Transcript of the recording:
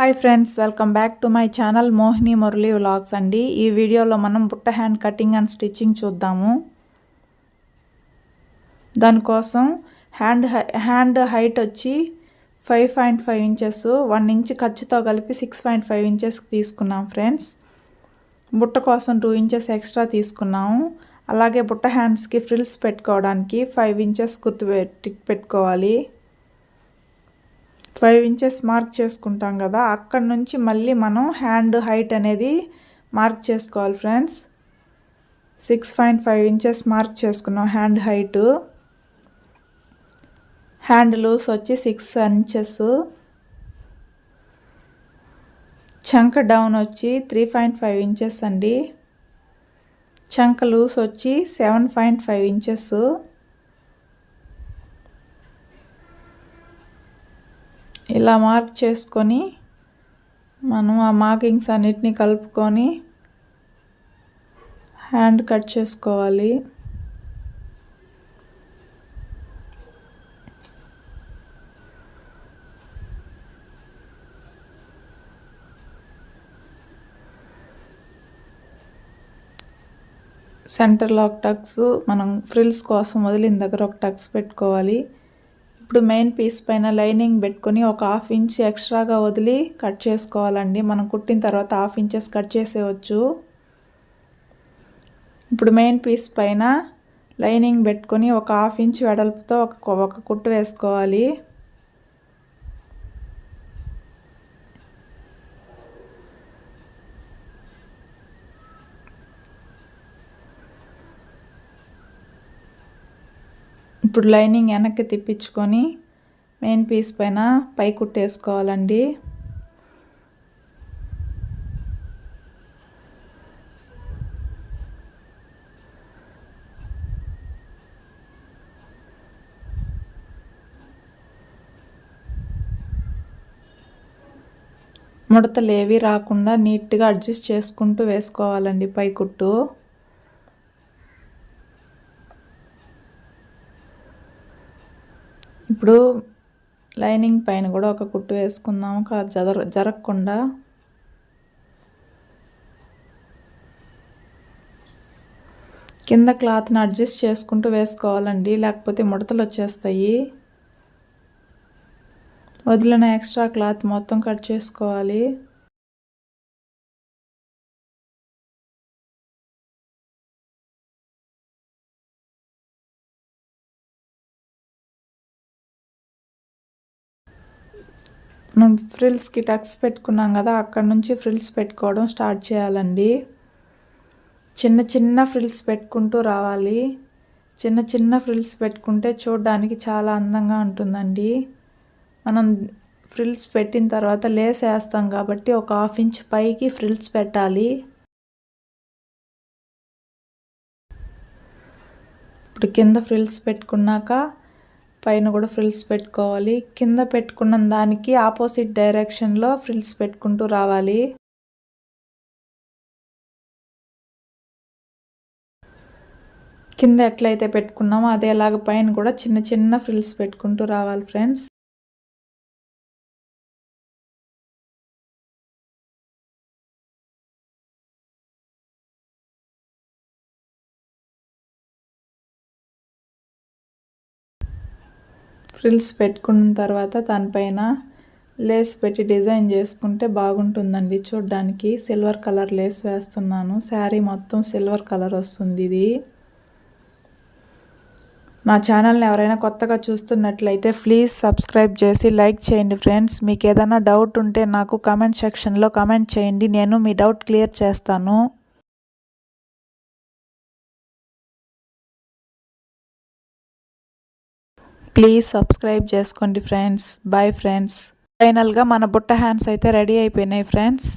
Hi friends welcome back to my channel Mohini Murali vlogs అండి. ఈ వీడియోలో మనం బుట్ట హ్యాండ్ కటింగ్ అండ్ స్టిచ్చింగ్ చూద్దాము. దానికోసం హ్యాండ్ హ్యాండ్ హైట్ వచ్చి five point five inches one inch ఖర్చుతో కలిపి సిక్స్ పాయింట్ ఫైవ్ ఇంచెస్కి తీసుకున్నాం ఫ్రెండ్స్. బుట్ట కోసం టూ ఇంచెస్ ఎక్స్ట్రా తీసుకున్నాము. అలాగే బుట్ట హ్యాండ్స్కి ఫ్రిల్స్ పెట్టుకోవడానికి ఫైవ్ ఇంచెస్ గుర్తు పెట్టుకోవాలి. ఫైవ్ ఇంచెస్ మార్క్ చేసుకుంటాం కదా అక్కడ నుంచి మళ్ళీ మనం హ్యాండ్ హైట్ అనేది మార్క్ చేసుకోవాలి friends six point five inches mark చేసుకున్నాం హ్యాండ్ హైటు హ్యాండ్ లూస్ వచ్చి సిక్స్ ఇంచెస్ చంక డౌన్ వచ్చి త్రీ పాయింట్ ఫైవ్ ఇంచెస్ అండి. చంక లూస్ వచ్చి సెవెన్ పాయింట్ ఫైవ్ ఇంచెస్ ఇలా మార్క్ చేసుకొని మనం ఆ మార్కింగ్స్ అన్నిటినీ కలుపుకొని హ్యాండ్ కట్ చేసుకోవాలి. సెంటర్ లాక్ టక్స్ మనం ఫ్రిల్స్ కోసం వదిలిన దగ్గర ఒక టక్స్ పెట్టుకోవాలి. ఇప్పుడు మెయిన్ పీస్ పైన లైనింగ్ పెట్టుకొని ఒక హాఫ్ ఇంచ్ ఎక్స్ట్రాగా వదిలి కట్ చేసుకోవాలండి. మనం కుట్టిన తర్వాత హాఫ్ ఇంచెస్ కట్ చేసేవచ్చు ఇప్పుడు మెయిన్ పీస్ పైన లైనింగ్ పెట్టుకొని ఒక హాఫ్ ఇంచ్ వెడల్పుతో ఒక ఒక కుట్టు వేసుకోవాలి. ఇప్పుడు లైనింగ్ వెనక్కి తిప్పించుకొని మెయిన్ పీస్ పైన పై కుట్టేసుకోవాలండి ముడతలు ఏవి రాకుండా నీట్గా అడ్జస్ట్ చేసుకుంటూ వేసుకోవాలండి పై కుట్టు. ఇప్పుడు లైనింగ్ పైన కూడా ఒక కుట్టు వేసుకుందాము జర జరగకుండా కింద క్లాత్ని అడ్జస్ట్ చేసుకుంటూ వేసుకోవాలండి. లేకపోతే ముడతలు వచ్చేస్తాయి. వదిలిన ఎక్స్ట్రా క్లాత్ మొత్తం కట్ చేసుకోవాలి. మనం ఫ్రిల్స్కి టక్స్ పెట్టుకున్నాం కదా అక్కడ నుంచి ఫ్రిల్స్ పెట్టుకోవడం స్టార్ట్ చేయాలండి. చిన్న చిన్న ఫ్రిల్స్ పెట్టుకుంటూ రావాలి. చిన్న చిన్న ఫ్రిల్స్ పెట్టుకుంటే చూడడానికి చాలా అందంగా ఉంటుందండి. మనం ఫ్రిల్స్ పెట్టిన తర్వాత లేస్ వేస్తాం కాబట్టి ఒక హాఫ్ ఇంచ్ పైకి ఫ్రిల్స్ పెట్టాలి. ఇప్పుడు కింద ఫ్రిల్స్ పెట్టుకున్నాక పైన కూడా ఫ్రిల్స్ పెట్టుకోవాలి. కింద పెట్టుకున్న దానికి ఆపోజిట్ డైరెక్షన్లో ఫ్రిల్స్ పెట్టుకుంటూ రావాలి. కింద ఎట్లయితే పెట్టుకున్నామో అదేలాగా పైన కూడా చిన్న చిన్న ఫ్రిల్స్ పెట్టుకుంటూ రావాలి ఫ్రెండ్స్. ఫ్రిల్స్ పెట్టుకున్న తర్వాత దానిపైన లేస్ పెట్టి డిజైన్ చేసుకుంటే బాగుంటుందండి. చూడ్డానికి సిల్వర్ కలర్ లేస్ వేస్తున్నాను. శారీ మొత్తం సిల్వర్ కలర్ వస్తుంది ఇది. నా ఛానల్ని ఎవరైనా కొత్తగా చూస్తున్నట్లయితే ప్లీజ్ సబ్స్క్రైబ్ చేసి లైక్ చేయండి ఫ్రెండ్స్ మీకు ఏదైనా డౌట్ ఉంటే నాకు కమెంట్ సెక్షన్లో కమెంట్ చేయండి. నేను మీ డౌట్ క్లియర్ చేస్తాను. ప్లీజ్ సబ్స్క్రైబ్ చేసుకోండి ఫ్రెండ్స్ బాయ్ ఫ్రెండ్స్ ఫైనల్గా మన బుట్ట హ్యాండ్స్ అయితే రెడీ అయిపోయినాయి ఫ్రెండ్స్